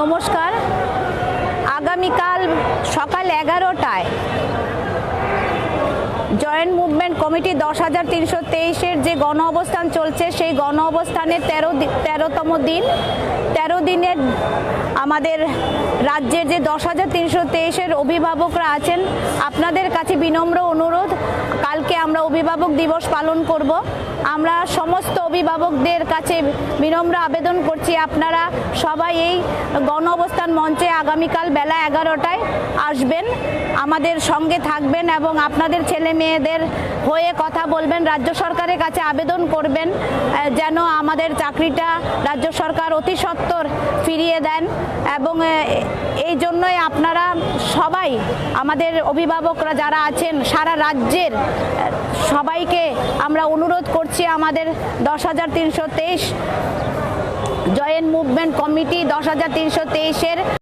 নমস্কার। আগামীকাল সকাল এগারোটায় জয়েন্ট মুভমেন্ট কমিটি দশ হাজার তিনশো তেইশের যে গণ অবস্থান চলছে, সেই গণ অবস্থানের তেরো তেরোতম দিন। তেরো দিনের আমাদের রাজ্যের যে দশ হাজার তিনশো তেইশের অভিভাবকরা আছেন, আপনাদের কাছে বিনম্র অনুরোধ। আমরা অভিভাবক দিবস পালন করব। আমরা সমস্ত অভিভাবকদের কাছে বিনম্র আবেদন করছি। আপনারা সবাই এই গণ অবস্থান মঞ্চে আগামীকাল বেলা এগারোটায় আসবেন। আমাদের সঙ্গে থাকবেন এবং আপনাদের ছেলে মেয়েদের হয়ে কথা বলবেন। রাজ্য সরকারের কাছে আবেদন করবেন যেন আমাদের চাকরিটা রাজ্য সরকার অতি সত্বর ফিরিয়ে দেন এবং এই জন্যই আপনারা সবাই, আমাদের অভিভাবকরা যারা আছেন, সারা রাজ্যের সবাইকে আমরা অনুরোধ করছি আমাদের দশ হাজার তিনশো তেইশ জয়েন্ট মুভমেন্ট কমিটি দশ হাজার তিনশো তেইশের